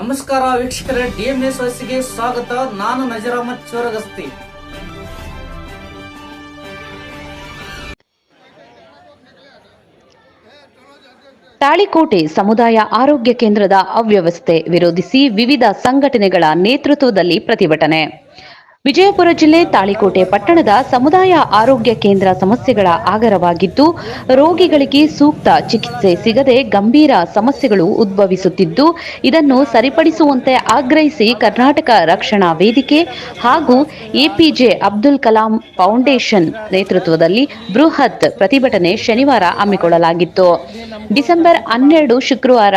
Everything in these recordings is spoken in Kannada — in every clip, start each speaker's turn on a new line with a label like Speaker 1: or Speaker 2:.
Speaker 1: ನಮಸ್ಕಾರ ವೀಕ್ಷಕರೇ, ಡಿಎಂಎಸ್ ವಸಿಗೆ ಸ್ವಾಗತ. ನಾನು ನಜರಾಮತ್ ಚೋರಗಸ್ತಿ.
Speaker 2: ತಾಳಿಕೋಟೆ ಸಮುದಾಯ ಆರೋಗ್ಯ ಕೇಂದ್ರದ ಅವ್ಯವಸ್ಥೆ ವಿರೋಧಿಸಿ ವಿವಿಧ ಸಂಘಟನೆಗಳ ನೇತೃತ್ವದಲ್ಲಿ ಪ್ರತಿಭಟನೆ. ವಿಜಯಪುರ ಜಿಲ್ಲೆ ತಾಳಿಕೋಟೆ ಪಟ್ಟಣದ ಸಮುದಾಯ ಆರೋಗ್ಯ ಕೇಂದ್ರ ಸಮಸ್ಯೆಗಳ ಆಗರವಾಗಿದ್ದು, ರೋಗಿಗಳಿಗೆ ಸೂಕ್ತ ಚಿಕಿತ್ಸೆ ಸಿಗದೆ ಗಂಭೀರ ಸಮಸ್ಯೆಗಳು ಉದ್ಭವಿಸುತ್ತಿದ್ದು, ಇದನ್ನು ಸರಿಪಡಿಸುವಂತೆ ಆಗ್ರಹಿಸಿ ಕರ್ನಾಟಕ ರಕ್ಷಣಾ ವೇದಿಕೆ ಹಾಗೂ ಎಪಿಜೆ ಅಬ್ದುಲ್ ಕಲಾಂ ಫೌಂಡೇಶನ್ ನೇತೃತ್ವದಲ್ಲಿ ಬೃಹತ್ ಪ್ರತಿಭಟನೆ ಶನಿವಾರ ಹಮ್ಮಿಕೊಳ್ಳಲಾಗಿತ್ತು. ಡಿಸೆಂಬರ್ ಹನ್ನೆರಡು ಶುಕ್ರವಾರ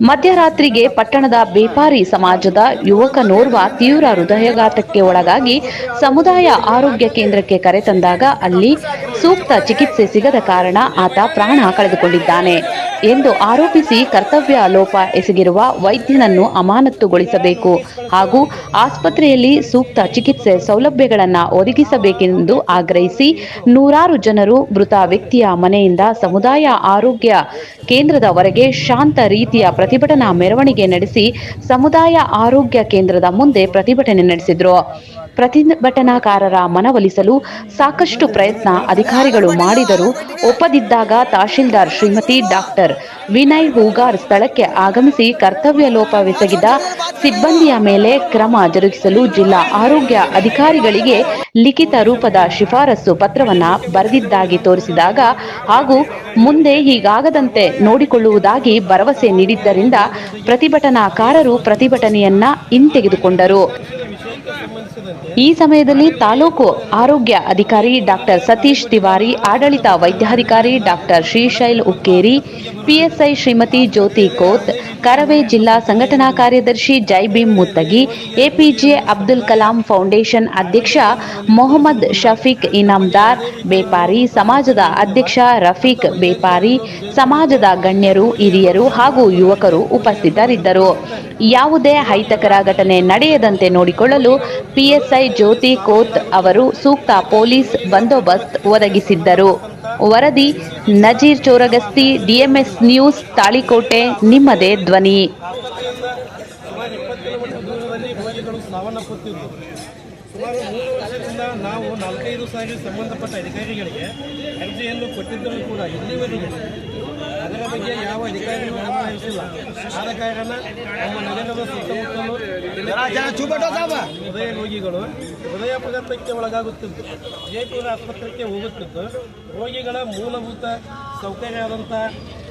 Speaker 2: ಮಧ್ಯರಾತ್ರಿಗೆ ಪಟ್ಟಣದ ಬೇಪಾರಿ ಸಮಾಜದ ಯುವಕನೋರ್ವ ತೀವ್ರ ಹೃದಯಾಘಾತಕ್ಕೆ ಒಳಗಾಗಿ ಸಮುದಾಯ ಆರೋಗ್ಯ ಕೇಂದ್ರಕ್ಕೆ ಕರೆತಂದಾಗ ಅಲ್ಲಿ ಸೂಕ್ತ ಚಿಕಿತ್ಸೆ ಸಿಗದ ಕಾರಣ ಆತ ಪ್ರಾಣ ಕಳೆದುಕೊಂಡಿದ್ದಾನೆ ಎಂದು ಆರೋಪಿಸಿ ಕರ್ತವ್ಯ ಲೋಪ ಎಸಗಿರುವ ವೈದ್ಯನನ್ನು ಅಮಾನತುಗೊಳಿಸಬೇಕು ಹಾಗೂ ಆಸ್ಪತ್ರೆಯಲ್ಲಿ ಸೂಕ್ತ ಚಿಕಿತ್ಸೆ ಸೌಲಭ್ಯಗಳನ್ನು ಒದಗಿಸಬೇಕೆಂದು ಆಗ್ರಹಿಸಿ ನೂರಾರು ಜನರು ಮೃತ ವ್ಯಕ್ತಿಯ ಮನೆಯಿಂದ ಸಮುದಾಯ ಆರೋಗ್ಯ ಕೇಂದ್ರದವರೆಗೆ ಶಾಂತ ರೀತಿಯ ಪ್ರತಿಭಟನಾ ಮೆರವಣಿಗೆ ನಡೆಸಿ ಸಮುದಾಯ ಆರೋಗ್ಯ ಕೇಂದ್ರದ ಮುಂದೆ ಪ್ರತಿಭಟನೆ ನಡೆಸಿದ್ರು. ಪ್ರತಿಭಟನಾಕಾರರ ಮನವೊಲಿಸಲು ಸಾಕಷ್ಟು ಪ್ರಯತ್ನ ಅಧಿಕಾರಿಗಳು ಮಾಡಿದರೂ ಒಪ್ಪದಿದ್ದಾಗ ತಹಶೀಲ್ದಾರ್ ಶ್ರೀಮತಿ ಡಾಕ್ಟರ್ ವಿನಯ್ ಹೂಗಾರ್ ಸ್ಥಳಕ್ಕೆ ಆಗಮಿಸಿ ಕರ್ತವ್ಯ ಲೋಪವೆಸಗಿದ ಸಿಬ್ಬಂದಿಯ ಮೇಲೆ ಕ್ರಮ ಜರುಗಿಸಲು ಜಿಲ್ಲಾ ಆರೋಗ್ಯ ಅಧಿಕಾರಿಗಳಿಗೆ ಲಿಖಿತ ರೂಪದ ಶಿಫಾರಸು ಪತ್ರವನ್ನ ಬರೆದಿದ್ದಾಗಿ ತೋರಿಸಿದಾಗ ಹಾಗೂ ಮುಂದೆ ಹೀಗಾಗದಂತೆ ನೋಡಿಕೊಳ್ಳುವುದಾಗಿ ಭರವಸೆ ನೀಡಿದ್ದರಿಂದ ಪ್ರತಿಭಟನಾಕಾರರು ಪ್ರತಿಭಟನೆಯನ್ನ ಹಿಂತೆಗೆದುಕೊಂಡರು. ಈ ಸಮಯದಲ್ಲಿ ತಾಲೂಕು ಆರೋಗ್ಯ ಅಧಿಕಾರಿ ಡಾಕ್ಟರ್ ಸತೀಶ್ ತಿವಾರಿ, ಆಡಳಿತ ವೈದ್ಯಾಧಿಕಾರಿ ಡಾಕ್ಟರ್ ಶ್ರೀಶೈಲ್ ಉಕ್ಕೇರಿ, ಪಿಎಸ್ಐ ಶ್ರೀಮತಿ ಜ್ಯೋತಿ ಕೋತ್, ಕರವೇ ಜಿಲ್ಲಾ ಸಂಘಟನಾ ಕಾರ್ಯದರ್ಶಿ ಜೈಬೀಮ್ ಮುತ್ತಗಿ, ಎಪಿಜೆ ಅಬ್ದುಲ್ ಕಲಾಂ ಫೌಂಡೇಶನ್ ಅಧ್ಯಕ್ಷ ಮೊಹಮ್ಮದ್ ಶಫೀಕ್ ಇನಾಮ್ದಾರ್, ಬೇಪಾರಿ ಸಮಾಜದ ಅಧ್ಯಕ್ಷ ರಫೀಕ್ ಬೇಪಾರಿ, ಸಮಾಜದ ಗಣ್ಯರು, ಹಿರಿಯರು ಹಾಗೂ ಯುವಕರು ಉಪಸ್ಥಿತರಿದ್ದರು. ಯಾವುದೇ ಅಹಿತಕರ ಘಟನೆ ನಡೆಯದಂತೆ ನೋಡಿಕೊಳ್ಳಲು ಪಿಎಸ್ಐ ಜ್ಯೋತಿ ಕೋತ್ ಅವರು ಸೂಕ್ತ ಪೊಲೀಸ್ ಬಂದೋಬಸ್ತ್ ಒದಗಿಸಿದ್ದರು. ವರದಿ, ನಜೀರ್ ಚೋರಗಸ್ತಿ, ಡಿಎಂಎಸ್ ನ್ಯೂಸ್, ತಾಳಿಕೋಟೆ, ನಿಮ್ಮದೇ ಧ್ವನಿ.
Speaker 3: ಸುಮಾರು ಮೂರು ವರ್ಷದಿಂದ ನಾವು ನಾಲ್ಕೈದು ಸಾರಿ ಸಂಬಂಧಪಟ್ಟ ಅಧಿಕಾರಿಗಳಿಗೆ ಅರ್ಜಿಯನ್ನು ಕೊಟ್ಟಿದ್ದರೂ ಕೂಡ ಇಲ್ಲಿವರೆಗೆ ಅದರ ಬಗ್ಗೆ ಯಾವ ಅಧಿಕಾರಿಗಳು ಗಮನಿಸಿಲ್ಲ ಆದ ಕಾರಣ ನಮ್ಮ ನಗರದ ಸುತ್ತಮುತ್ತಲು ಹೃದಯ ರೋಗಿಗಳು ಹೃದಯ ಪದಾರ್ಥಕ್ಕೆ ಒಳಗಾಗುತ್ತಿದ್ದು ಜಯಪುರ ಆಸ್ಪತ್ರೆಗೆ ಹೋಗುತ್ತಿದ್ದು ರೋಗಿಗಳ ಮೂಲಭೂತ ಸೌಕರ್ಯ ಆದಂಥ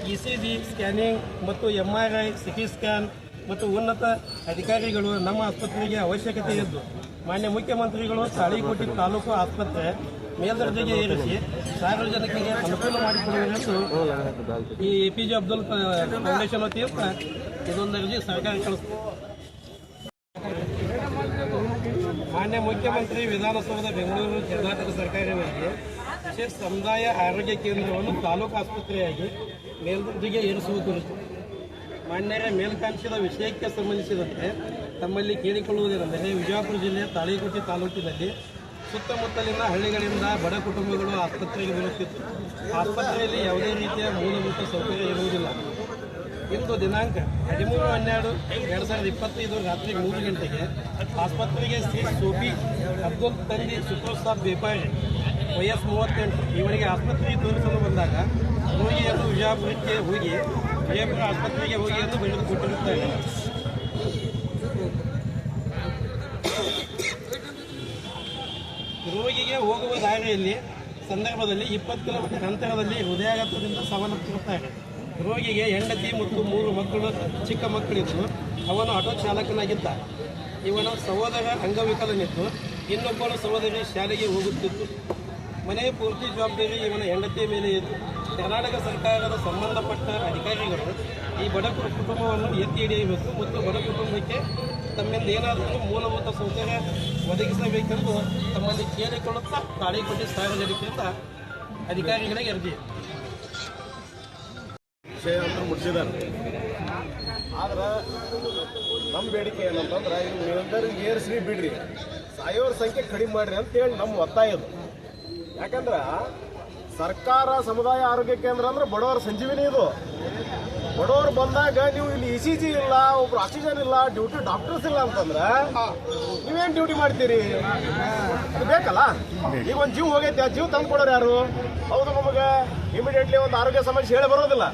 Speaker 3: ಇ ಸಿ ಜಿ ಸ್ಕ್ಯಾನಿಂಗ್ ಮತ್ತು M R I CT scan ಮತ್ತು ಉನ್ನತ ಅಧಿಕಾರಿಗಳು ನಮ್ಮ ಆಸ್ಪತ್ರೆಗೆ ಅವಶ್ಯಕತೆ ಇದ್ದು ಮಾನ್ಯ ಮುಖ್ಯಮಂತ್ರಿಗಳು ತಾಳಿಕೋಟಿ ತಾಲೂಕು ಆಸ್ಪತ್ರೆ ಮೇಲ್ದರ್ಜೆಗೆ ಏರಿಸಿ ಸಾರ್ವಜನಿಕರಿಗೆ ಅನುಕೂಲ ಮಾಡಿಕೊಡುವುದೆಂದು ಈ A P J Abdul foundation ವತಿಯಿಂದ ಇದೊಂದು ಅರ್ಜಿ ಸರ್ಕಾರ ಕಳಿಸ್ತೀವಿ ಮಾನ್ಯ ಮುಖ್ಯಮಂತ್ರಿ ವಿಧಾನಸೌಧ ಬೆಂಗಳೂರು ಕರ್ನಾಟಕ ಸರ್ಕಾರಿ ವೈದ್ಯ ವಿಶೇಷ ಸಮುದಾಯ ಆರೋಗ್ಯ ಕೇಂದ್ರವನ್ನು ತಾಲೂಕು ಆಸ್ಪತ್ರೆಯಾಗಿ ಮೇಲ್ದರ್ಜೆಗೆ ಏರಿಸುವುದು ಮಾನ್ಯರ ಮೇಲ್ಕಾಂಕ್ಷದ ವಿಷಯಕ್ಕೆ ಸಂಬಂಧಿಸಿದಂತೆ ತಮ್ಮಲ್ಲಿ ಕೇಳಿಕೊಳ್ಳುವುದೇನೆಂದರೆ ವಿಜಯಪುರ ಜಿಲ್ಲೆಯ ತಾಳಿಕೋಟೆ ತಾಲೂಕಿನಲ್ಲಿ ಸುತ್ತಮುತ್ತಲಿನ ಹಳ್ಳಿಗಳಿಂದ ಬಡ ಕುಟುಂಬಗಳು ಆಸ್ಪತ್ರೆಗೆ ಬರುತ್ತಿತ್ತು ಆಸ್ಪತ್ರೆಯಲ್ಲಿ ಯಾವುದೇ ರೀತಿಯ ಮೂಲಭೂತ ಸೌಕರ್ಯ ಇರುವುದಿಲ್ಲ. ಇಂದು ದಿನಾಂಕ ಹದಿಮೂರು ಹನ್ನೆರಡು ಎರಡು ಸಾವಿರದ ಇಪ್ಪತ್ತೈದು ರಾತ್ರಿ ಮೂರು ಗಂಟೆಗೆ ಆಸ್ಪತ್ರೆಗೆ ಶ್ರೀ ಸೋಫಿ ಅಬ್ದುಲ್ ತಂದಿ ಸುಪ್ರಸಾದ್ ಬೇಪಾರಿ ವಯಸ್ಸು ಮೂವತ್ತೆಂಟು ಇವರಿಗೆ ಆಸ್ಪತ್ರೆಗೆ ತೋರಿಸಲು ಬಂದಾಗ ರೋಗಿಯನ್ನು ವಿಜಯಪುರಕ್ಕೆ ಹೋಗಿ ವಿಜಯಪುರ ಆಸ್ಪತ್ರೆಗೆ ಹೋಗಿ ಎಂದು ಬರೆದು ಹೋಗುವ ದಾರಿಯಲ್ಲಿ ಸಂದರ್ಭದಲ್ಲಿ ಇಪ್ಪತ್ತು ಕಿಲೋಮೀಟರ್ ಅಂತರದಲ್ಲಿ ಹೃದಯಾಘಾತದಿಂದ ಸಾವನ್ನಪ್ಪಿರುತ್ತಾರೆ. ರೋಗಿಗೆ ಹೆಂಡತಿ ಮತ್ತು ಮೂರು ಮಕ್ಕಳು, ಚಿಕ್ಕ ಮಕ್ಕಳಿದ್ದು, ಅವನು ಆಟೋ ಚಾಲಕನಾಗಿದ್ದ. ಇವನ ಸಹೋದರ ಅಂಗವಿಕಲನಿದ್ದು ಇನ್ನೊಬ್ಬರು ಸಹೋದರಿ ಶಾಲೆಗೆ ಹೋಗುತ್ತಿತ್ತು ಮನೆಯ ಪೂರ್ತಿ ಜವಾಬ್ದಾರಿ ಇವನ ಹೆಂಡತಿಯ ಮೇಲೆ ಇತ್ತು. ಕರ್ನಾಟಕ ಸರ್ಕಾರದ ಸಂಬಂಧಪಟ್ಟ ಅಧಿಕಾರಿಗಳು ಈ ಬಡ ಕುಟುಂಬವನ್ನು ಎತ್ತಿ ಹಿಡಿಯಬೇಕು ಮತ್ತು ಬಡ ಕುಟುಂಬಕ್ಕೆ ತಮ್ಮಿಂದ ಏನಾದರೂ ಮೂಲಭೂತ ಸೌಕರ್ಯ ಒದಗಿಸಬೇಕೆಂದು ತಮ್ಮಲ್ಲಿ ಕೇಳಿಕೊಳ್ಳುತ್ತಾ ತಾಳಿಕೊಟ್ಟಿ ಸಾರ್ವಜನಿಕರಿಂದ ಅಧಿಕಾರಿಗಳಿಗೆ ಅರ್ಜಿ.
Speaker 4: ಮುಟ್ಟಿಸಿದಾರೆ ಆದ್ರೆ ನಮ್ಮ ಬೇಡಿಕೆ ಏನಂತಂದ್ರೆ ಇದು ಮೇಲ್ದರ್ಗೆ ಏರಿಸ್ರಿ ಬಿಡ್ರಿ. ಸಾಯೋರ ಸಂಖ್ಯೆ ಕಡಿಮೆ ಮಾಡ್ರಿ ಅಂತೇಳಿ ನಮ್ಮ ಒತ್ತಾಯ ಇದು ಯಾಕಂದ್ರೆ ಸರ್ಕಾರ ಸಮುದಾಯ ಆರೋಗ್ಯ ಕೇಂದ್ರ ಅಂದ್ರೆ ಬಡವರ ಸಂಜೀವಿನಿ ಇದು. ಬಡವರು ಬಂದಾಗ ನೀವು ಇಲ್ಲಿ ಇ ಸಿ ಜಿ ಇಲ್ಲ, ಒಬ್ರು ಆಕ್ಸಿಜನ್ ಇಲ್ಲ ಡ್ಯೂಟಿ ಡಾಕ್ಟರ್ಸ್ ಇಲ್ಲ ಅಂತಂದ್ರೆ ನೀವೇನ್ ಡ್ಯೂಟಿ ಮಾಡ್ತೀರಿ? ಬೇಕಲ್ಲ? ಈಗ ಒಂದು ಜೀವ ಹೋಗೈತೆ, ಆ ಜೀವ ತಂದು ಕೊಡೋರು ಯಾರು? ಹೌದು ನಮಗೆ ಇಮಿಡಿಯೇಟ್ಲಿ ಒಂದು ಆರೋಗ್ಯ ಸಮಸ್ಯೆ ಹೇಳಿ ಬರೋದಿಲ್ಲ.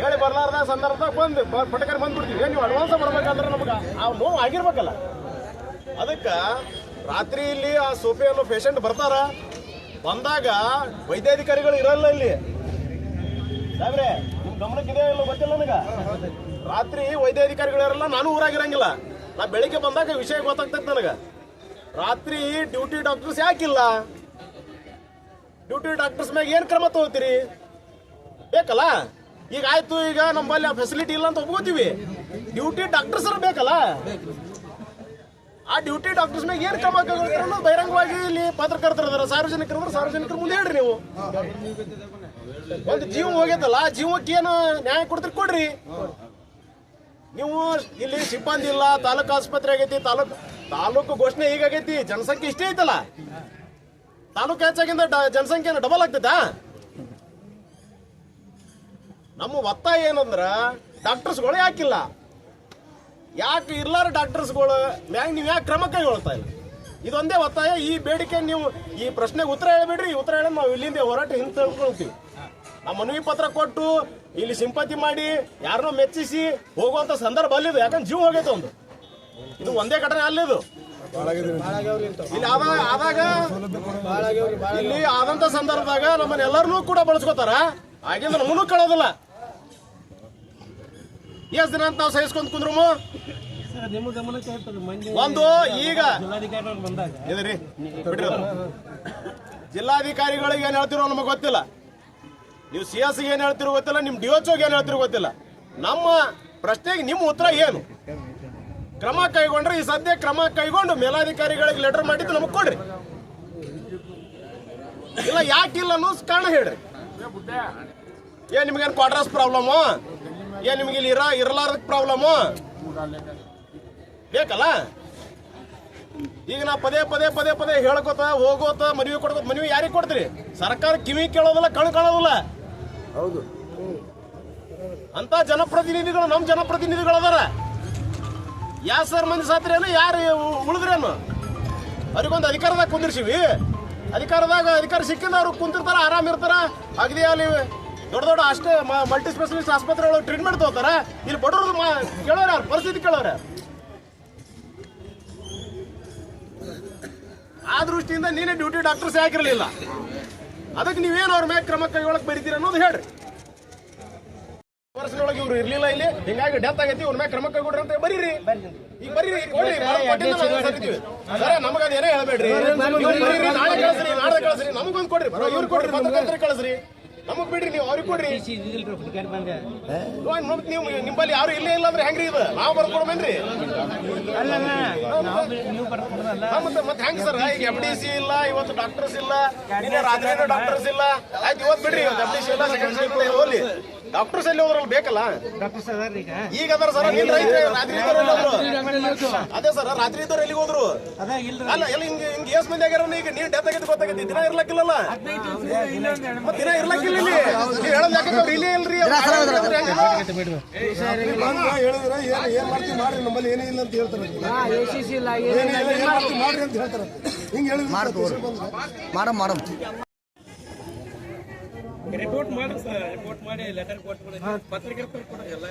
Speaker 4: ಹೇಳಿ ಬರ್ಲಾರ್ದ ಸಂದರ್ಭದಾಗ ಬಂದು ಪಟಕರ್ ಬಂದ್ಬಿಡ್ತೀವಿ. ಬಿಡ್ತೀವಿ ನೀವು ಅಡ್ವಾನ್ಸ್ ಬರ್ಬೇಕಂದ್ರೆ ನಮಗೆ ಆ ನೋವು ಆಗಿರ್ಬೇಕಲ್ಲ. ಅದಕ್ಕೆ ರಾತ್ರಿ ಇಲ್ಲಿ ಆ ಸೋಫೆ ಅನ್ನೋ ಪೇಷಂಟ್ ಬರ್ತಾರ. ಬಂದಾಗ ವೈದ್ಯಾಧಿಕಾರಿಗಳು ಇರಲ್ಲ ಇಲ್ಲಿ. ಸಾಬ್ರೆ ಗಮನಕ್ಕಿದೆ ಇಲ್ಲ ಗೊತ್ತಿಲ್ಲ ನನಗೆ? ರಾತ್ರಿ ವೈದ್ಯ ಅಧಿಕಾರಿಗಳಿರಲ್ಲ ನಾನು ಊರಾಗಿರಂಗಿಲ್ಲ. ನಾ ಬೆಳಿಗ್ಗೆ ಬಂದಾಗ ವಿಷಯ ಗೊತ್ತಾಗ್ತೈತೆ ನನಗ. ರಾತ್ರಿ ಡ್ಯೂಟಿ ಡಾಕ್ಟರ್ಸ್ ಯಾಕಿಲ್ಲ? ಡ್ಯೂಟಿ ಡಾಕ್ಟರ್ಸ್ ಮ್ಯಾಗ ಏನ್ ಕ್ರಮ ತಗೋತೀರಿ ಬೇಕಲ್ಲ? ಈಗ ಆಯ್ತು, ಈಗ ನಮ್ಮಲ್ಲಿ ಆ ಫೆಸಿಲಿಟಿ ಇಲ್ಲ ಅಂತ ಒಪ್ಕೋತೀವಿ. ಡ್ಯೂಟಿ ಡಾಕ್ಟರ್ಸ್ ಬೇಕಲ್ಲ? ಆ ಡ್ಯೂಟಿ ಡಾಕ್ಟರ್ಸ್ ಮ್ಯಾಗ ಏನ್ ಕ್ರಮ ಬಹಿರಂಗವಾಗಿ ಇಲ್ಲಿ ಪತ್ರಕರ್ತರು ಸಾರ್ವಜನಿಕರ ಸಾರ್ವಜನಿಕರು ಸಾರ್ವಜನಿಕರ ಮುಂದೆ ಹೇಳ್ರಿ ನೀವು. ಒಂದು ಜೀವ ಹೋಗ್ಯದಲ್ಲ, ಆ ಜೀವಕ್ಕೆ ಏನು ನ್ಯಾಯ ಕೊಡ್ತೀರಿ? ಕೊಡ್ರಿ. ನೀವು ಇಲ್ಲಿ ಸಿಬ್ಬಂದಿ ಇಲ್ಲ, ತಾಲೂಕು ಆಸ್ಪತ್ರೆ ಆಗೈತಿ, ತಾಲೂಕು ತಾಲೂಕು ಘೋಷಣೆ ಹೀಗಾಗೈತಿ ಜನಸಂಖ್ಯೆ ಇಷ್ಟೇ ಐತಲ್ಲ. ತಾಲೂಕು ಹೆಚ್ಚಾಗಿಂದ ಜನಸಂಖ್ಯೆ ಡಬಲ್ ಆಗ್ತೈತಾ? ನಮ್ಮ ಒತ್ತಾಯ ಏನಂದ್ರ, ಡಾಕ್ಟರ್ಸ್ಗಳು ಯಾಕಿಲ್ಲ ಯಾಕೆ ಇರ್ಲಾರ ಡಾಕ್ಟರ್ಸ್ಗಳು, ಮ್ಯಾಗ ನೀವು ಯಾಕೆ ಕ್ರಮ ಕೈಗೊಳ್ತಾ ಇಲ್ಲ? ಇದೊಂದೇ ಒತ್ತಾಯ, ಈ ಬೇಡಿಕೆ ನೀವು ಈ ಪ್ರಶ್ನೆಗೆ ಉತ್ತರ ಹೇಳ್ಬೇಡ್ರಿ, ಉತ್ತರ ಹೇಳಿ ನಾವು ಇಲ್ಲಿಂದ ಹೋರಾಟ ಹಿಂದೆ ತಳ್ಕೊಳ್ತೀವಿ. ನಾವು ಮನವಿ ಪತ್ರ ಕೊಟ್ಟು ಇಲ್ಲಿ ಸಿಂಪತಿ ಮಾಡಿ ಯಾರನ್ನೋ ಮೆಚ್ಚಿಸಿ ಹೋಗುವಂತ ಸಂದರ್ಭ ಅಲ್ಲಿದು. ಯಾಕಂದ್ರೆ ಜೀವ ಹೋಗೈತೆ ಒಂದು. ಇದು ಒಂದೇ ಘಟನೆ ಅಲ್ಲಿದು. ಇಲ್ಲಿ ಆದಾಗ ಇಲ್ಲಿ ಆದಂತ ಸಂದರ್ಭದಾಗ ನಮ್ಮನ್ನ ಎಲ್ಲರನ್ನೂ ಕೂಡ ಬಳಸ್ಕೋತಾರ. ಆಗಿಂದ ನಮ್ಮನ್ನು ಕಳೋದಿಲ್ಲ. ಎಷ್ಟು ದಿನ ಅಂತ ನಾವು ಸಹಿಸ್ಕೊಂಡ್ ಕುಂದ್ರಮು? ಒಂದು ಈಗ ಇದ್ರಿ ಬಿಡ್ರಿ. ಜಿಲ್ಲಾಧಿಕಾರಿಗಳಿಗೆ ಏನ್ ಹೇಳ್ತಿರೋ ನಮಗೆ ಗೊತ್ತಿಲ್ಲ. ನೀವು ಸಿ ಎಸ್ ಏನ್ ಹೇಳ್ತಿರೋ ಗೊತ್ತಿಲ್ಲ, ನಿಮ್ ಡಿ ಏನ್ ಹೇಳ್ತಿರೋ ಗೊತ್ತಿಲ್ಲ. ನಮ್ಮ ಪ್ರಶ್ನೆಗೆ ನಿಮ್ಮ ಉತ್ತರ ಏನು? ಕ್ರಮ ಕೈಗೊಂಡ್ರೆ ಈ ಸದ್ಯ ಕ್ರಮ ಕೈಗೊಂಡು ಮೇಲಾಧಿಕಾರಿಗಳಿಗೆ ಲೆಟರ್ ಮಾಡಿದ್ದು ನಮಗೆ ಕೊಡ್ರಿ. ಇಲ್ಲ ಯಾಕಿಲ್ಲ ಅನ್ನೋ ಕಾರಣ ಹೇಳ್ರಿ. ಏನ್ ನಿಮ್ಗೇನು ಕ್ವಾರ್ಟರ್ಸ್ ಪ್ರಾಬ್ಲಮ್ ಏನ್ ನಿಮ್ಗೆ ಇಲ್ಲಿ ಇರ ಇರಲಾರ್ದಕ್ ಪ್ರಾಬ್ಲಮ್ ಬೇಕಲ್ಲ? ಈಗ ನಾ ಪದೇ ಪದೇ ಪದೇ ಪದೇ ಹೇಳ್ಕೊತ, ಹೋಗೋತ, ಮನವಿ ಕೊಡ್ಕೋತ ಮನವಿ ಯಾರಿಗೆ ಕೊಡ್ತೀರಿ? ಸರ್ಕಾರ ಕಿವಿ ಕೇಳೋದಿಲ್ಲ ಕಣ್ ಕಾಣೋದಿಲ್ಲ.
Speaker 5: ಹೌದು.
Speaker 4: ಅಂತ ಜನಪ್ರತಿನಿಧಿಗಳು ನಮ್ಮ ಜನಪ್ರತಿನಿಧಿಗಳು ಅದಾರ ಯಾ ಸರ್ ಮಂದಿ ಸಾತ್ರೇನು? ಯಾರು ಉಳಿದ್ರೇನು? ಅವ್ರಿಗೊಂದು ಅಧಿಕಾರದಾಗ ಕುಂದಿರ್ಸಿವಿ. ಅಧಿಕಾರದಾಗ ಅಧಿಕಾರ ಸಿಕ್ಕಿಂದ ಅವ್ರು ಕುಂತಿರ್ತಾರ, ಆರಾಮ್ ಇರ್ತಾರ. ಅಗದಿ ಅಲ್ಲಿ ದೊಡ್ಡ ದೊಡ್ಡ ಅಷ್ಟೇ ಮಲ್ಟಿ ಸ್ಪೆಷಲಿಸ್ಟ್ ಆಸ್ಪತ್ರೆ ಒಳಗೆ ಟ್ರೀಟ್ಮೆಂಟ್ ತಗೋತಾರ. ಇಲ್ಲಿ ಬಡವರು ಕೇಳೋರ ಯಾರು? ಪರಿಸ್ಥಿತಿ ಕೇಳೋರ ಆ ದೃಷ್ಟಿಯಿಂದ ನೀನೇ ಡ್ಯೂಟಿ ಡಾಕ್ಟರ್ಸ್ ಯಾಕಿರಲಿಲ್ಲ ಅದಕ್ಕೆ ನೀವೇನು ಅವ್ರ ಮೇಲೆ ಕ್ರಮ ಕೈಗೊಳಕ್ ಬರೀತೀರ ಅನ್ನೋದು ಹೇಳ್ರಿ. ವರ್ಷದೊಳಗೆ ಇವ್ರು ಇರ್ಲಿಲ್ಲ ಇಲ್ಲಿ ಹಿಂಗಾಗಿ ಡೆತ್ ಆಗೈತಿ ಅವ್ರ ಮೇಲೆ ಕ್ರಮ ಕೈಗೊಡ್ರಿ ಅಂತ ಬರೀರಿ. ಈಗ ಬರೀರಿ ಕೊಡ್ರಿ. ಸರ ನಮಗ ಅದೇನೇ ಹೇಳ್ಬೇಡ್ರಿ. ನಾಳೆ ಕಳಿಸ್ರಿ ನಾಳೆ ಕಳಿಸ್ರಿ ನಮಗೊಂದು ಕೊಡ್ರಿ. ಬರೋ ಇವ್ರು ಕೊಡ್ರಿ ಪತ್ರಕರ್ತರಿಗೆ ಕಳಿಸ್ರಿ. ನಮಗ್ ಬಿಡ್ರಿ ನೀವು ಅವ್ರಿಗೆ ಕೊಡ್ರಿ. ನೀವು ನಿಮ್ಮಲ್ಲಿ ಯಾರು ಇಲ್ಲೇ ಇಲ್ಲ ಅಂದ್ರೆ ಹೆಂಗ್ರಿ ಇದು? ನಾವು ಬರ್ಕೊಡ್ಬೇನ್ರಿ. ಮತ್ತೆ ಮತ್ತೆ ಹೆಂಗ್ ಸರ್? ಈಗ ಎಂ ಡಿ ಸಿ ಇಲ್ಲ ಇವತ್ತು ಡಾಕ್ಟರ್ಸ್ ಇಲ್ಲ ರಾತ್ರಿ ಡಾಕ್ಟರ್ಸ್ ಇಲ್ಲ. ಆಯ್ತು ಇವತ್ತು ಬಿಡ್ರಿ ಇವತ್ತು ಎಫ್ ಡಿ ಸಿ ಇಲ್ಲ ಸೆಕೆಂಡ್ ಹೋಗ್ಲಿ. ಡಾಕ್ಟರ್ಸ್ ಎಲ್ಲಿ ಹೋದ್ರಲ್ಲ ಬೇಕಲ್ಲ?
Speaker 3: ಡಾಕ್ಟರ್ ಸರ್ ಈಗ.
Speaker 4: ಅದರ ಅದಾರ ಸರ್ ನಿನ್ ರಾತ್ರಿ ಇದ್ದವ್ರು ಅದೇ ಸರ್ ರಾತ್ರಿ ಇದ್ದವ್ರು ಎಲ್ಲಿಗೆ ಹೋದ್ರು?
Speaker 3: ಇಲ್ಲ
Speaker 4: ಅಲ್ಲ ಎಲ್ಲ ಹಿಂಗೆ ಹಿಂಗೆ ಎಸ್ ಮಂದಿ ಆಗ್ಯಾರ ಈಗ ನೀರ್ ಡೆತ್ ಆಗೈತೆ ಗೊತ್ತಾಗೈತಿ ದಿನ ಇರ್ಲಕ್ಕಿಲ್ಲಲ್ಲ? ಮತ್ತೆ ದಿನ ಇರ್ಲಕ್ಕಿಲ್ಲ ಇಲ್ಲಿ. ನೀವ್ ಹೇಳೋದ್ ಯಾಕೆ ಅವ್ರು ಇಲ್ಲೇ ಇಲ್ರಿ? ಹೇಳಿದ್ರೆ
Speaker 5: ಏನ್ ಏನ್ ಮಾಡ್ತೀವಿ ಮಾಡ್ರಿ ನಮ್ಮಲ್ಲಿ ಏನೇ ಇಲ್ಲ ಅಂತ ಹೇಳ್ತಾರೆ ಏನೇ ಇಲ್ಲ ಏನ್ ಮಾಡ್ತೀವಿ ಮಾಡ್ರಿ ಅಂತ ಹೇಳ್ತಾರೆ ಹಿಂಗ್ ಹೇಳಿದ್ರೆ ಮಾಡಮ್ ಮಾಡಮ್
Speaker 3: ರಿಪೋರ್ಟ್ ಮಾಡಿ ಸರ್ ರಿಪೋರ್ಟ್ ಮಾಡಿ ಲೆಟರ್ ಕೊಟ್ಟು ಪತ್ರಿಕರ್ತರು ಕೂಡ ಎಲ್ಲ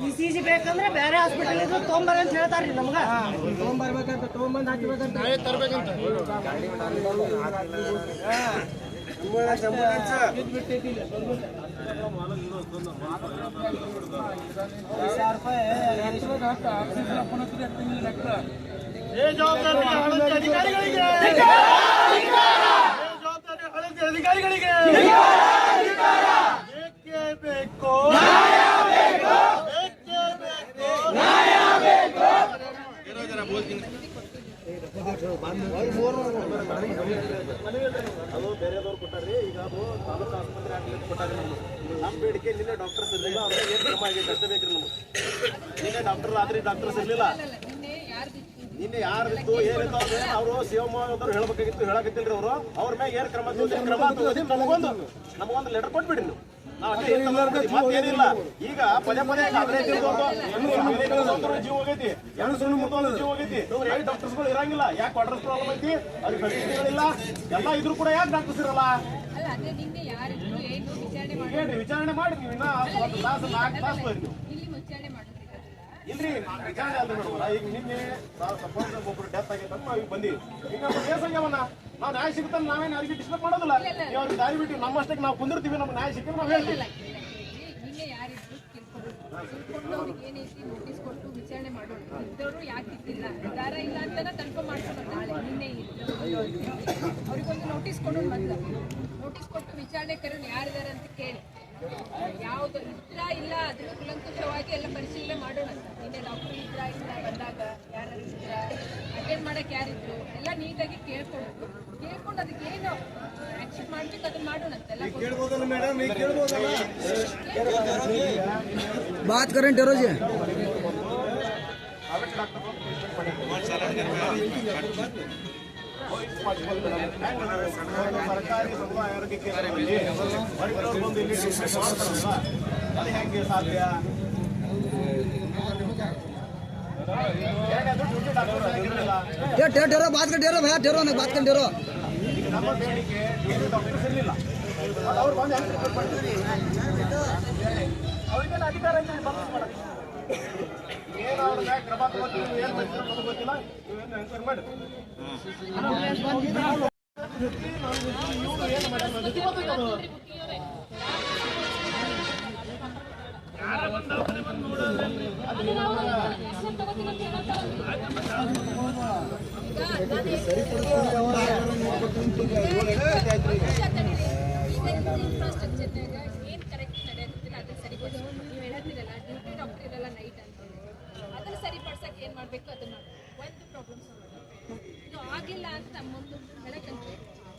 Speaker 6: ಈ ಸಿ ಜಿ ಬೇಕಂದ್ರೆ ಬೇರೆ ಹಾಸ್ಪಿಟಲ್ ಇದ್ರು ತೊಗೊಂಬರ್ ಅಂತ ಹೇಳ್ತಾರ್ರಿ ನಮ್ಗ. ತೊಗೊಂಬರ್ಬೇಕಂತ ತೊಗೊಂಬಂದ್ ಹಾಕಿಬೇಕಂತ.
Speaker 4: ಅಧಿಕಾರಿಗಳಿಗೆ ಬೇಕು ಬೇಕು ಬೇಕು ಬೇಕು ಅದು ಬೇರೆದವ್ರು ಕೊಟ್ಟಾರ್ರಿ ಈಗ ಅದು ತಾಲೂಕು ಆಸ್ಪತ್ರೆ ಆಗ್ಲಿಕ್ಕೆ ಕೊಟ್ಟಾರಿ ನಮ್ಗೆ ನಮ್ಮ ಬೇಡಿಕೆ ನಿನ್ನೆ ಡಾಕ್ಟರ್ಸ್ ಇರಲಿಲ್ಲ ಅವ್ರಿಗೆ ಏನು ಕ್ರಮ ಆಗೈತೆ ಅಷ್ಟೇ ಬೇಕ್ರಿ ನಮ್ಗೆ ನಿನ್ನೆ ಡಾಕ್ಟರ್ ಆದ್ರೆ ಡಾಕ್ಟರ್ಸ್ ಇರಲಿಲ್ಲ ನಿನ್ನೆ ಯಾರಿತ್ತು ಏನಿತ್ತು ಅಂದ್ರೆ ಅವರು ಶಿವಮೊಗ್ಗದವ್ರು ಹೇಳ್ಬೇಕಾಗಿತ್ತು ಹೇಳಕತ್ತಿಲ್ರಿ ಅವರು ಅವ್ರ ಮ್ಯಾಗ ಏನ್ ಕ್ರಮ ಕ್ರಮ ತಗೋದಿ ನಮಗೊಂದು ನಮಗೊಂದು ಲೆಟರ್ ಕೊಟ್ಬಿಡಿ ನೀವು. ಈಗ ಪದೇ ಪದೇ ಜೀವ ಹೋಗೈತಿ. ಎರಡು ಸುಳ್ಳು ಮುಟ್ಟೋದು ಜೀವ ಹೋಗೈತಿ. ಡಾಕ್ಟರ್ಸ್ಗಳು ಇರಂಗಿಲ್ಲ. ಯಾಕೆ ಕ್ವಾರ್ಟರ್ಸ್ ಪ್ರಾಬ್ಲಮ್ ಐತಿ? ಅದು ಫೆಸಿಲಿಟಿಗಳಿಲ್ಲ ಎಲ್ಲ ಇದ್ರು ಕೂಡ ಯಾಕೆ ಡಾಕ್ಟರ್ಸ್ ಇರಲ್ಲ ಏನ್ರಿ ವಿಚಾರಣೆ ಮಾಡಿ ನೀವು ಇನ್ನ ಒಂದು ಕ್ಲಾಸ್ ನಾಲ್ಕು ತಾಸು ಹೋಯ್ತು ಇಲ್ರಿ ವಿಚಾರಣೆ ಅಲ್ರಿ ಮೇಡಮ್ ಈಗ ನಿನ್ನೆ ಸಪೋಸ್ ಒಬ್ರು ಡೆತ್ ಆಗೈತೆ ಅಂತ ನಾವು ಬಂದಿವಿ. ಈಗ ನಮ್ಮ ಕೇಸ್ ಆಗ್ಯಾವನ್ನ ನಾವು ನ್ಯಾಯ ಸಿಗ್ತಾನೆ ನಾವೇನು ಯಾರಿಗೆ ಡಿಸ್ಟರ್ಬ್ ಮಾಡೋದಿಲ್ಲ. ನೀವು ಅವ್ರಿಗೆ ದಾರಿ ಬಿಟ್ಟು ನಮ್ಮಷ್ಟಕ್ಕೆ ನಾವು ಕುಂದಿರ್ತೀವಿ ನಮ್ಗೆ ನ್ಯಾಯ ಸಿಕ್ಕಿದ್ರೆ ನಾವು ಹೇಳ್ತೀವಿ.
Speaker 7: ಏನೈತಿ ನೋಟಿಸ್ ಕೊಟ್ಟು ವಿಚಾರಣೆ ಮಾಡೋಣ ಇದ್ದವರು ಯಾಕೆ ಇದ್ದಿಲ್ಲ? ದಾರ ಇಲ್ಲ ಅಂತಾನೆ ಕನ್ಫರ್ಮ್ ನಾಳೆ ನಿನ್ನೆ ಅವ್ರಿಗೊಂದು ನೋಟಿಸ್ ಕೊಡೋಣ ಮೊದ್ಲು. ನೋಟಿಸ್ ಕೊಟ್ಟು ವಿಚಾರಣೆ ಕರೋಣ ಯಾರಿದ್ದಾರೆ ಅಂತ ಕೇಳಿ. ಯಾವ್ದು ಇದ್ರ ಇಲ್ಲ ಅದನ್ನ ಕುಲಂಕುಷವಾಗಿ ಎಲ್ಲ ಪರಿಶೀಲನೆ ಮಾಡೋಣ ನಿನ್ನೆ ಡಾಕ್ಟರ್ ಇದ್ರ ಇಲ್ಲ ಬಂದಾಗ ಯಾರು ಇದ್ರ ಅಟೆಂಡ್ ಮಾಡಕ್ ಯಾರಿದ್ರು ಎಲ್ಲ ನೀಟಾಗಿ ಕೇಳ್ಕೊಂಡು ಕೇಳ್ಕೊಂಡು ಅದಕ್ಕೆ ಏನು ಆಕ್ಷನ್ ಮಾಡ್ಬೇಕು ಅದನ್ನ ಮಾಡೋಣ ಎಲ್ಲ
Speaker 8: ಬಾತ್ ಕರೆಂಟ್ ರೋಜೆ ಡಾಕ್ಟರ್
Speaker 4: ಸರ್ಕಾರಿ ಸಮುದಾಯ ಆರೋಗ್ಯ ಕೇಂದ್ರದಲ್ಲಿ ಹೊರಗಿನವ್ರು ಬಂದು ಇಲ್ಲಿ ಟ್ರೀಟ್ಮೆಂಟ್ ಮಾಡ್ತಾರಲ್ಲ ಅದು ಹೆಂಗೆ ಸಾಧ್ಯ ಏನಾದ್ರು ಡ್ಯೂಟಿ ಡಾಕ್ಟರ್ ಆಗಿರಲಿಲ್ಲ
Speaker 8: ये डेरो डेरो बात कर डेरो भैया डेरो नहीं बात कर डेरो
Speaker 4: ಈಗ ನಮ್ಮ ಬೇಡಿಕೆ ಡ್ಯೂಟಿ ಡಾಕ್ಟರ್ಸ್ ಇರಲಿಲ್ಲ ಅದು ಅವ್ರು ಬಂದು ಹೆಂಗೆ ಟ್ರೀಟ್ಮೆಂಟ್ ಮಾಡ್ತಾರೆ ಅವ್ರಿಗೆಲ್ಲ ಅಧಿಕಾರ ಐತೆ ಬಂದು ಮಾಡಕ್ಕೆ ಏನು ಅವ್ರ ಮ್ಯಾಗ ಕ್ರಮ ತಗೋತೀವಿ ಏನು ಮಾಡ್ತೀವಿ ಗೊತ್ತಿಲ್ಲ ನೀವೇನು ಎಂಕ್ವೈರಿ ಮಾಡಿ ಇವ್ರು ಏನು ಮಾಡ್ಯಾರ ಜೊತೆ ಗೊತ್ತಾಯ್ತು ಅದು.
Speaker 7: ಇನ್ಫ್ರಾಸ್ಟ್ರಕ್ಚರ್ನಾಗ ಏನ್ ಕರೆಕ್ಟ್ ನಡೆಯತ್ತಿಲ್ಲ ಅದನ್ನ ಸರಿಪಡಿಸ್ಬೇಕು ನೀವು ಹೇಳತ್ತಿರಲ್ಲ ಡ್ಯೂಟಿ ಡಾಕ್ಟರ್ ಇರಲ್ಲ ನೈಟ್ ಅಂತ ಅದನ್ನ ಸರಿಪಡ್ಸಕ್ ಏನ್ ಮಾಡ್ಬೇಕು ಅದನ್ನ ಮಾಡ್ಬೇಕು ಒಂದು ಪ್ರಾಬ್ಲಮ್ ಇದು ಆಗಿಲ್ಲ ಅಂತ ಮುಂದೆ ಹೇಳಕಂತ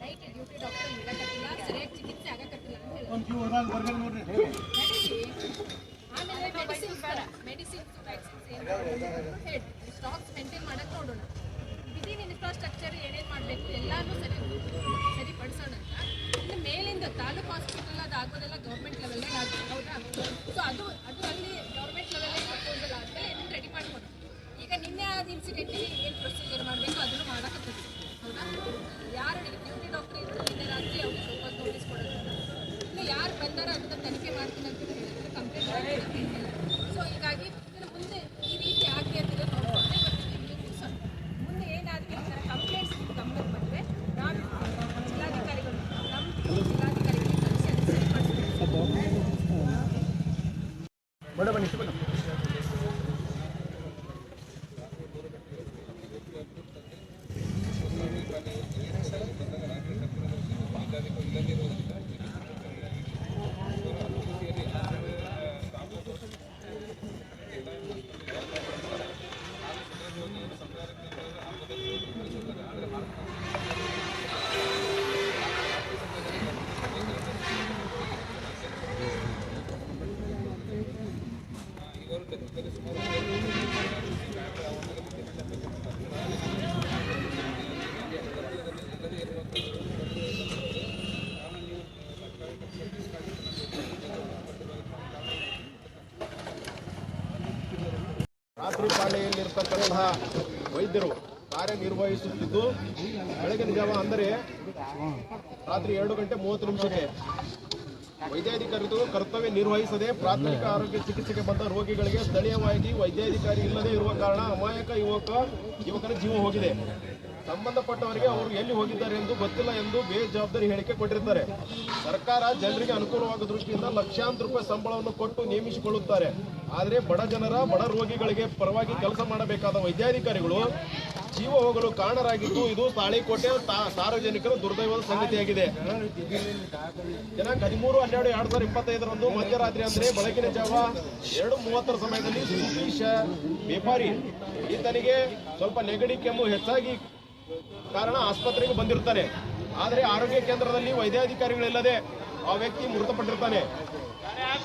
Speaker 7: ರೈಟ್ ಡ್ಯೂಟಿ ಡಾಕ್ಟರ್ ಹೇಳಕತ್ತಿಲ್ಲ ಸರಿಯಾಗಿ ಚಿಕಿತ್ಸೆ ಆಗಕತ್ತಿಲ್ಲ ಅಂತ ನಡೀಲಿ. ಮೆಡಿಸಿನ್ ಮೆಡಿಸಿನ್ಸ್ ಮೆಡಿಸಿನ್ಸ್ ವ್ಯಾಕ್ಸಿನ್ಸ್ ಏನು ಹೇಳಿ. ಸ್ಟಾಕ್ಸ್ ಮೇಂಟೈನ್ ಮಾಡಕ್ ನೋಡೋಣ. ವಿದಿನ್ ಇನ್ಫ್ರಾಸ್ಟ್ರಕ್ಚರ್ ಏನೇನು ಮಾಡಬೇಕು ಎಲ್ಲಾನು ಸರಿ ಸರಿಪಡಿಸೋಣ ಅಂತ. ಇನ್ನು ಮೇಲಿಂದ ತಾಲೂಕು ಹಾಸ್ಪಿಟಲ್ ಅದು ಆಗೋದೆಲ್ಲ ಗೌರ್ಮೆಂಟ್ ಲೆವೆಲ್ನಾಗ ಆಗುತ್ತೆ ಹೌದಾ? ಸೊ ಅದು ಅದು ಇನ್ಸಿಡೆಂಟಿಗೆ ಏನು ಪ್ರೊಸೀಜರ್ ಮಾಡಬೇಕು ಅದನ್ನು ಮಾಡಕತ್ತೀವಿ ಹೌದಾ? ಯಾರು ಡ್ಯೂಟಿ ಡಾಕ್ಟರ್ ಇದ್ರು ನಿನ್ನೆ ರಾತ್ರಿ ನೋಟಿಸ್ ಕೊಡೋದು ಇನ್ನು ಯಾರು ಬಂದಾರ ಅದನ್ನ ತನಿಖೆ ಮಾಡ್ತೀನಿ ಅಂತ ಹೇಳಿದ್ರೆ ಕಂಪ್ಲೇಂಟ್ ಮಾಡ್ತೀನಿ ಸೊ ಹೀಗಾಗಿ ಇನ್ನು ಮುಂದೆ ಈ ರೀತಿ ಆಗಲಿ ಅಂತ ನೋಡ್ಕೊಂಡೆ ಬರ್ತೀನಿ ಇಲ್ಲಿ ಮುಗ್ಸೋಣ. ಮುಂದೆ ಏನಾದ್ಮೇಲೆ ಕಂಪ್ಲೇಂಟ್ಸ್ ಗಮನಕ್ಕೆ ಬಂದರೆ ನಾನು ಜಿಲ್ಲಾಧಿಕಾರಿಗಳು ನಮ್ಮ ಜಿಲ್ಲಾಧಿಕಾರಿಗಳಿಗೆ ಕಳಿಸಿ ಅದನ್ನ ಸರಿಪಡಿಸ್ಬೇಕು
Speaker 4: ಮೇಡಮ್ ಇಷ್ಟು ಮೇಡಮ್ ರಾತ್ರಿ ಪಾಳೆಯಲ್ಲಿರ್ತಕ್ಕಂತಹ ವೈದ್ಯರು ಕಾರ್ಯನಿರ್ವಹಿಸುತ್ತಿದ್ದು, ಬೆಳಗಿನ ಜಾವ ಅಂದರೆ ರಾತ್ರಿ ಎರಡು ಗಂಟೆ ಮೂವತ್ತು ನಿಮಿಷಕ್ಕೆ ವೈದ್ಯಾಧಿಕಾರಿಗಳು ಕರ್ತವ್ಯ ನಿರ್ವಹಿಸದೆ ಪ್ರಾಥಮಿಕ ಆರೋಗ್ಯ ಚಿಕಿತ್ಸೆಗೆ ಬಂದ ರೋಗಿಗಳಿಗೆ ಸ್ಥಳೀಯವಾಗಿ ವೈದ್ಯಾಧಿಕಾರಿ ಇಲ್ಲದೆ ಇರುವ ಕಾರಣ ಅಮಾಯಕ ಯುವಕ ಯುವಕನ ಜೀವ ಹೋಗಿದೆ. ಸಂಬಂಧಪಟ್ಟವರಿಗೆ ಅವರು ಎಲ್ಲಿ ಹೋಗಿದ್ದಾರೆ ಎಂದು ಗೊತ್ತಿಲ್ಲ ಎಂದು ಬೇಜವಾಬ್ದಾರಿ ಹೇಳಿಕೆ ಕೊಟ್ಟಿರ್ತಾರೆ. ಸರ್ಕಾರ ಜನರಿಗೆ ಅನುಕೂಲವಾಗುವ ದೃಷ್ಟಿಯಿಂದ ಲಕ್ಷಾಂತರ ರೂಪಾಯಿ ಸಂಬಳವನ್ನು ಕೊಟ್ಟು ನೇಮಿಸಿಕೊಳ್ಳುತ್ತಾರೆ. ಆದರೆ ಬಡ ಜನರ, ಬಡ ರೋಗಿಗಳಿಗೆ ಪರವಾಗಿ ಕೆಲಸ ಮಾಡಬೇಕಾದ ವೈದ್ಯಾಧಿಕಾರಿಗಳು ಜೀವ ಹೋಗಲು ಕಾರಣರಾಗಿದ್ದು ಇದು ತಾಳಿಕೋಟೆ ಸಾರ್ವಜನಿಕರ ದುರ್ದೈವದ ಸಂಗತಿಯಾಗಿದೆ. ದಿನಾಂಕ ಹದಿಮೂರು, ಹನ್ನೆರಡು, ಎರಡ್ ಸಾವಿರದ ಇಪ್ಪತ್ತೈದರಂದು ಮಧ್ಯರಾತ್ರಿ ಅಂದ್ರೆ ಬೆಳಗಿನ ಜಾವ ಎರಡು ಮೂವತ್ತರ ಸಮಯದಲ್ಲಿ ಸುಧೀಶ ವ್ಯಾಪಾರಿ. ಈತನಿಗೆ ಸ್ವಲ್ಪ ನೆಗಡಿ ಕೆಮ್ಮು ಹೆಚ್ಚಾಗಿ ಕಾರಣ ಆಸ್ಪತ್ರೆಗೆ ಬಂದಿರ್ತಾನೆ ಆದರೆ ಆರೋಗ್ಯ ಕೇಂದ್ರದಲ್ಲಿ ವೈದ್ಯಾಧಿಕಾರಿಗಳಿಲ್ಲದೆ ಆ ವ್ಯಕ್ತಿ ಮೃತಪಟ್ಟಿರ್ತಾನೆ.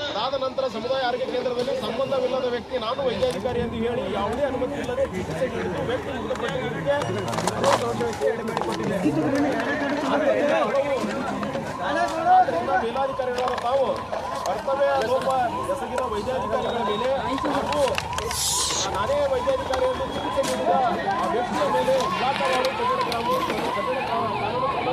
Speaker 4: ಅದಾದ ನಂತರ ಸಮುದಾಯ ಆರೋಗ್ಯ ಕೇಂದ್ರದಲ್ಲಿ ಸಂಬಂಧವಿಲ್ಲದ ವ್ಯಕ್ತಿ ನಾನು ವೈದ್ಯಾಧಿಕಾರಿ ಎಂದು ಹೇಳಿ ಯಾವುದೇ ಅನುಮತಿ ಇಲ್ಲದೆ ಮೇಲಾಧಿಕಾರಿಗಳಾದ ತಾವು ಕರ್ತವ್ಯ ಲೋಪ ಎಸಗಿದ ವೈದ್ಯಾಧಿಕಾರಿಗಳ ಮೇಲೆ ನಾನೇ ವೈದ್ಯಾಧಿಕಾರಿ ಎಂದು ಚಿಕಿತ್ಸೆ ನೀಡಿದ ಆ ವ್ಯಕ್ತಿಯ ಮೇಲೆ ಇಲಾಖಾವಾರು ಕಠಿಣ ಕೇಂದ್ರದ ಮುಂದೆ ತಾಲೂಕಿನ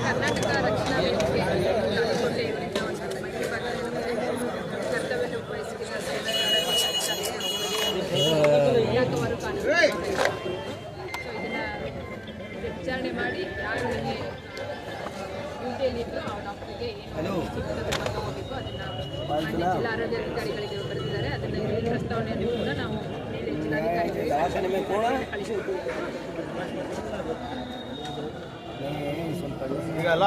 Speaker 7: ಕರ್ನಾಟಕ ರಕ್ಷಣಾ ವೇದಿಕೆ ತಾಳಿಕೋಟೆ ಇವರಿಂದ ಒಂದು ಮಧ್ಯಭಾಗದಲ್ಲಿ ಕರ್ತವ್ಯ ನಿರ್ವಹಿಸುತ್ತಿರುವ ಇಲಾಖಾವಾರು ಕಾನೂನು ಸೊ ಇದನ್ನ ವಿಚಾರಣೆ ಮಾಡಿ ಯಾರು ನಿನ್ನೆ ಡ್ಯೂಟಿಯಲ್ಲಿದ್ದು ಆ ಡಾಕ್ಟರ್ಗೆ ಏನು ಚಿಕಿತ್ಸೆ ತಗೋಬೇಕು ಅದನ್ನ ಮಾನ್ಯ ಜಿಲ್ಲಾ ಆರೋಗ್ಯಾಧಿಕಾರಿಗಳಿಗೆ ಬರೆದಿದ್ದಾರೆ ಅದನ್ನ ಇಲ್ಲಿ ಪ್ರಸ್ತಾವನೆಯನ್ನು ಕೂಡ ನಾವು ಮೇಲೆ ಜಿಲ್ಲಾಧಿಕಾರಿಗಳಿಗೆ ಕಳಿಸಿದ್ದೀವಿ
Speaker 4: ಈಗ ಅಲ್ಲ